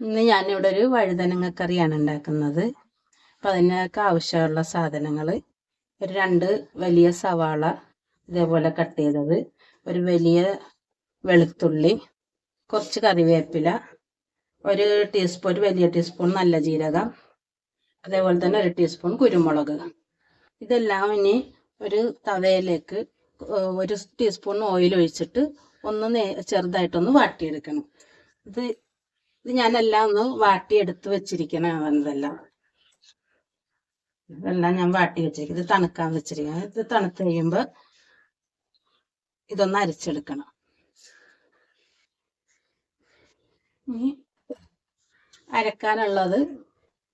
ഇന്ന് ഞാനിവിടെ ഒരു വഴുതനങ്ങ കറിയാണ് ഉണ്ടാക്കുന്നത്. അപ്പം അതിനൊക്കെ ആവശ്യമുള്ള സാധനങ്ങൾ ഒരു രണ്ട് വലിയ സവാള ഇതേപോലെ കട്ട് ചെയ്തത് ഒരു വലിയ വെളുത്തുള്ളി കുറച്ച് കറിവേപ്പില ഒരു ടീസ്പൂൺ ഒരു വലിയ ടീസ്പൂൺ നല്ല ജീരകം അതേപോലെ തന്നെ ഒരു ടീസ്പൂൺ കുരുമുളക്. ഇതെല്ലാം ഇനി ഒരു തവയിലേക്ക് ഒരു ടീസ്പൂൺ ഓയിൽ ഒഴിച്ചിട്ട് ഒന്ന് ചെറുതായിട്ടൊന്ന് വാട്ടിയെടുക്കണം. ഇത് ഇത് ഞാനെല്ലാം ഒന്ന് വാട്ടിയെടുത്ത് വെച്ചിരിക്കണം ഇതെല്ലാം. ഞാൻ വാട്ടി വെച്ചിരിക്കും ഇത് തണുക്കാൻ വെച്ചിരിക്കണം. ഇത് തണുത്ത് കഴിയുമ്പോൾ ഇതൊന്ന് അരിച്ചെടുക്കണം. ഇനി അരക്കാനുള്ളത്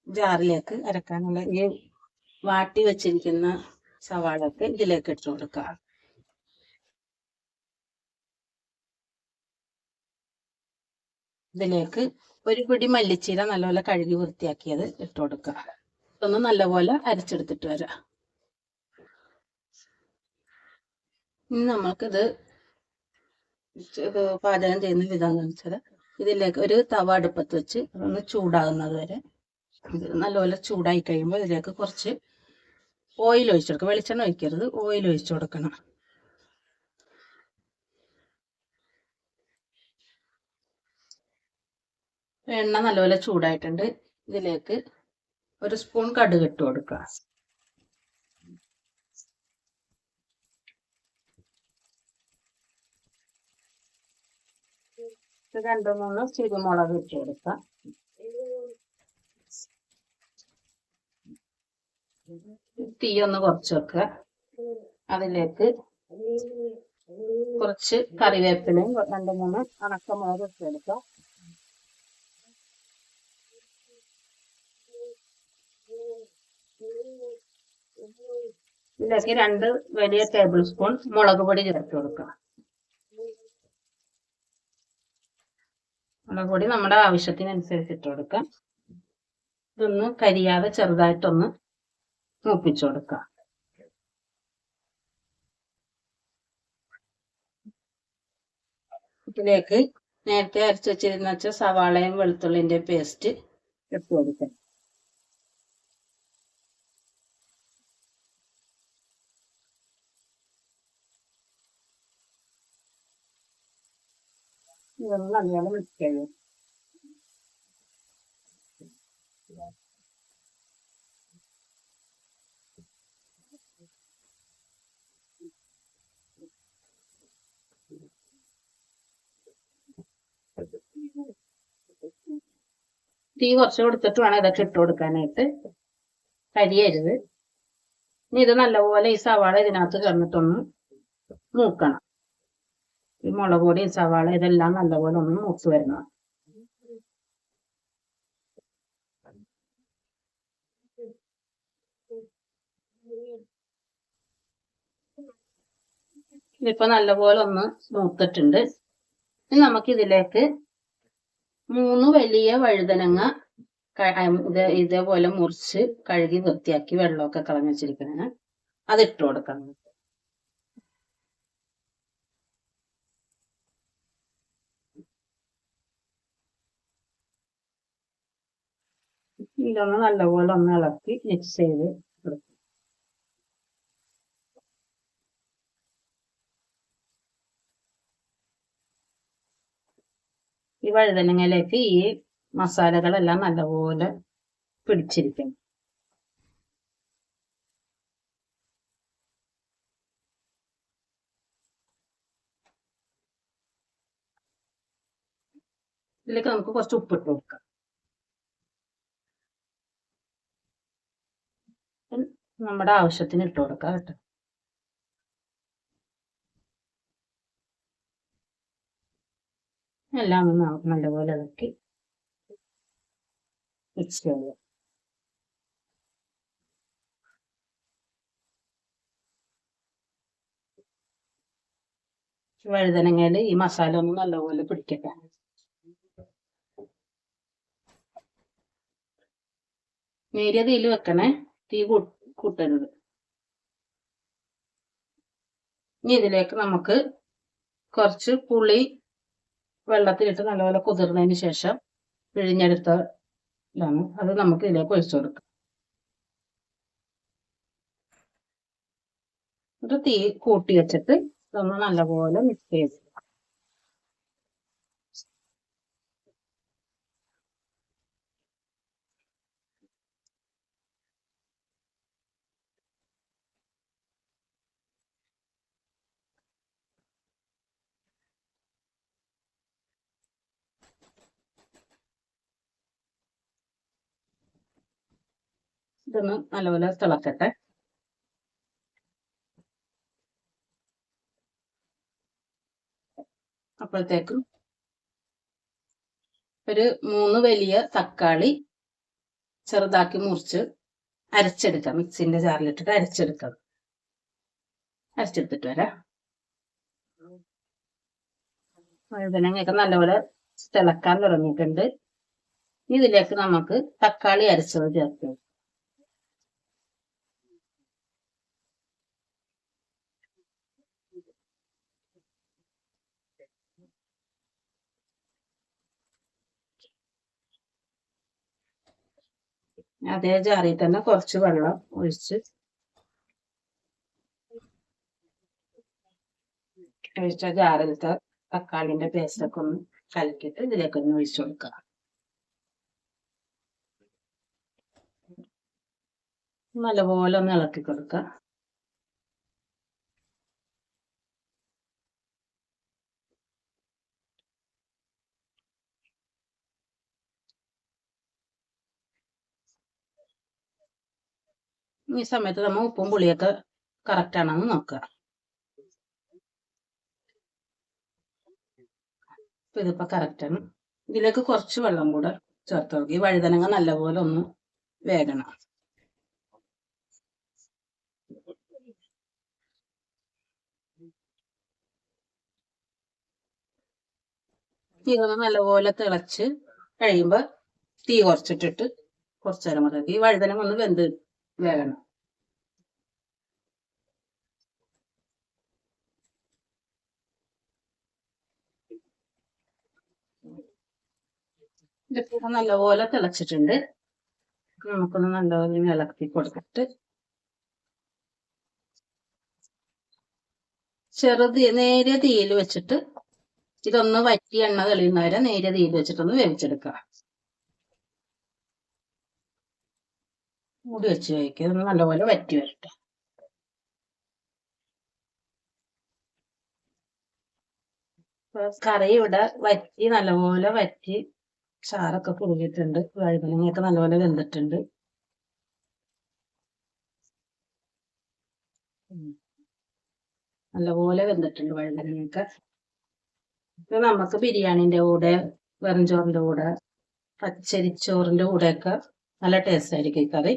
ജാറിലേക്ക് അരക്കാനുള്ള ഈ വാട്ടി വെച്ചിരിക്കുന്ന സവാളൊക്കെ ഇതിലേക്ക് ഇട്ടു കൊടുക്കുക ഇതിലേക്ക് ഒരു പിടി മല്ലിച്ചീര നല്ലപോലെ കഴുകി വൃത്തിയാക്കിയത് ഇട്ട് കൊടുക്കുക. ഇതൊന്ന് നല്ലപോലെ അരച്ചെടുത്തിട്ട് വരാം. ഇനി നമ്മൾക്കിത് പാചകം ചെയ്യുന്ന വിധം വെച്ചാൽ ഇതിലേക്ക് ഒരു തവ അടുപ്പത്ത് വെച്ച് ഒന്ന് ചൂടാകുന്നത് വരെ ഇത് നല്ലപോലെ ചൂടായി കഴിയുമ്പോൾ ഇതിലേക്ക് കുറച്ച് ഓയിൽ ഒഴിച്ചു കൊടുക്കുക. വെളിച്ചെണ്ണ ഒഴിക്കരുത്. ഓയിൽ ഒഴിച്ചു കൊടുക്കണം. എണ്ണ നല്ലപോലെ ചൂടായിട്ടുണ്ട്. ഇതിലേക്ക് ഒരു സ്പൂൺ കടുക് ഇട്ട് കൊടുക്കുക. രണ്ടു മൂന്ന് കുരുമുളക് ഇട്ട് കൊടുക്കുക. തീ ഒന്ന് കുറച്ച് വെക്കുക. അതിലേക്ക് കുറച്ച് കറിവേപ്പിലയും രണ്ട് മൂന്ന് ഉണക്കമുളക് ഇട്ട് കൊടുക്കുക. ഇതിലേക്ക് രണ്ട് വലിയ ടേബിൾ സ്പൂൺ മുളക് പൊടി ചേർത്ത് കൊടുക്കുക. മുളക് പൊടി നമ്മുടെ ആവശ്യത്തിനനുസരിച്ച് ഇട്ട് കൊടുക്കാം ഇതൊന്ന് കരിയാതെ ചെറുതായിട്ടൊന്ന് മൂപ്പിച്ചു കൊടുക്കുക. ഇതിലേക്ക് നേരത്തെ അരച്ചു വെച്ചിരുന്ന വെച്ച സവാളയും വെളുത്തുള്ളിന്റെ പേസ്റ്റ് ഇട്ട് കൊടുക്കാം ചെയ്യും തീ കുറച്ച് കൊടുത്തിട്ട് വേണം ഇതൊക്കെ ഇട്ട് കൊടുക്കാനായിട്ട്. കരിയരുത്. ഇനി ഇത് നല്ലപോലെ ഈ സവാള ഇതിനകത്ത് ചേർന്നിട്ടൊന്ന് മൂക്കണം. ഈ മുളക് പൊടി സവാള ഇതെല്ലാം നല്ലപോലെ ഒന്ന് മൂത്ത് വരണം. ഇതിപ്പോ നല്ലപോലെ ഒന്ന് മൂത്തിട്ടുണ്ട്. ഇനി നമുക്ക് ഇതിലേക്ക് മൂന്ന് വലിയ വഴുതനങ്ങ ഇത് ഇതേപോലെ മുറിച്ച് കഴുകി വൃത്തിയാക്കി വെള്ളമൊക്കെ കളഞ്ഞു വെച്ചിരിക്കുന്നത് അത് ഇട്ട് കൊടുക്കണം ഇതൊന്ന് നല്ലപോലെ ഒന്ന് ഇളക്കി മിക്സ് ചെയ്ത് കൊടുക്കും. ഈ വഴുതനങ്ങയിലേക്ക് ഈ മസാലകളെല്ലാം നല്ലപോലെ പിടിച്ചിരിക്കും ഇതിലേക്ക് നമുക്ക് കുറച്ച് ഉപ്പിട്ട് കൊടുക്കാം. നമ്മുടെ ആവശ്യത്തിന് ഇട്ട് കൊടുക്കാം കേട്ടോ. എല്ലാം ഒന്ന് നല്ലപോലെ ഇളക്കി മിക്സ് ചെയ്യുക. വഴുതനങ്ങയിൽ ഈ മസാല ഒന്ന് നല്ലപോലെ പിടിക്കട്ടെ. നേരിയ തീയിൽ വെക്കണേ. തീ കൂ- കൂട്ടരുത്. ഇനി ഇതിലേക്ക് നമുക്ക് കുറച്ച് പുളി വെള്ളത്തിലിട്ട് നല്ലപോലെ കുതിർന്നതിന് ശേഷം പിഴിഞ്ഞെടുത്ത ഇതാണ്. അത് നമുക്ക് ഇതിലേക്ക് ഒഴിച്ചു കൊടുക്കാം. ഒരു തീ കൂട്ടി വെച്ചിട്ട് ഇതൊന്ന് നല്ലപോലെ മിക്സ് ചെയ്ത് ഇതൊന്ന് നല്ലപോലെ തിളക്കട്ടെ. അപ്പോഴത്തേക്കും ഒരു മൂന്ന് വലിയ തക്കാളി ചെറുതാക്കി മുറിച്ച് അരച്ചെടുക്കാം. മിക്സിന്റെ ജാറിലിട്ടിട്ട് അരച്ചെടുക്കാം. അരച്ചെടുത്തിട്ട് വരാം. വഴുതനങ്ങയൊക്കെ നല്ലപോലെ തിളക്കാൻ തുടങ്ങിയിട്ടുണ്ട്. ഇതിലേക്ക് നമുക്ക് തക്കാളി അരച്ചത് ചേർക്കാം. അതേ ജാറിൽ തന്നെ കുറച്ച് വെള്ളം ഒഴിച്ച് ഒഴിച്ച ജാറിലത്തെ തക്കാളിന്റെ പേസ്റ്റൊക്കെ ഒന്ന് കലക്കിയിട്ട് ഇതിലേക്ക് ഒന്ന് ഒഴിച്ചു കൊടുക്കുക. നല്ലപോലെ ഒന്ന് ഇളക്കി കൊടുക്കുക. ഈ സമയത്ത് നമ്മൾ ഉപ്പും പുളിയൊക്കെ കറക്റ്റ് ആണെന്ന് നോക്കുക. ഇപ്പൊ ഇതിപ്പോ കറക്റ്റ് ആണ്. ഇതിലേക്ക് കുറച്ച് വെള്ളം കൂടെ ചേർത്ത് നോക്കി. വഴുതനങ്ങ നല്ലപോലെ ഒന്ന് വേഗണം ഇതൊന്ന് നല്ലപോലെ തിളച്ച് കഴിയുമ്പോ തീ കുറച്ചിട്ടിട്ട് കുറച്ചു നേരം കൂടെ ഈ വഴുതനങ്ങ ഒന്ന് വെന്ത് വേണം. ഇതിപ്പോ നല്ലപോലെ തിളച്ചിട്ടുണ്ട്. നമുക്കൊന്ന് നല്ലപോലെ ഇളക്കി കൊടുത്തിട്ട് ചെറുത് നേരിയ തീയിൽ വെച്ചിട്ട് ഇതൊന്ന് വറ്റി എണ്ണ തെളിയുന്നവരെ നേരിയ തീയിൽ വെച്ചിട്ടൊന്ന് വേവിച്ചെടുക്കുക. മൂടി വെച്ച് കഴിക്കുക നല്ലപോലെ വറ്റി വരട്ടെ. കറി ഇവിടെ വറ്റി നല്ലപോലെ വറ്റി ചാറൊക്കെ കുറുകിയിട്ടുണ്ട് വഴുതനങ്ങയൊക്കെ നല്ലപോലെ വെന്തിട്ടുണ്ട്. നല്ലപോലെ വെന്തിട്ടുണ്ട് വഴുതനങ്ങയൊക്കെ. ഇത് നമുക്ക് ബിരിയാണിന്റെ കൂടെ വെറും ചോറിന്റെ കൂടെ പച്ചരിച്ചോറിന്റെ കൂടെയൊക്കെ നല്ല ടേസ്റ്റ് ആയിരിക്കും ഈ കറി.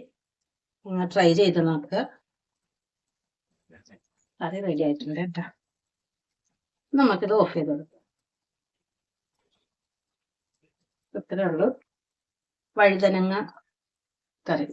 നിങ്ങൾ ട്രൈ ചെയ്ത് നോക്കുക കറി റെഡി ആയിട്ടുണ്ട് കേട്ടോ. നമുക്കിത് ഓഫ് ചെയ്ത് കൊടുക്കാം. ഇത്രേ ഉള്ളൂ. വഴുതനങ്ങ കറി.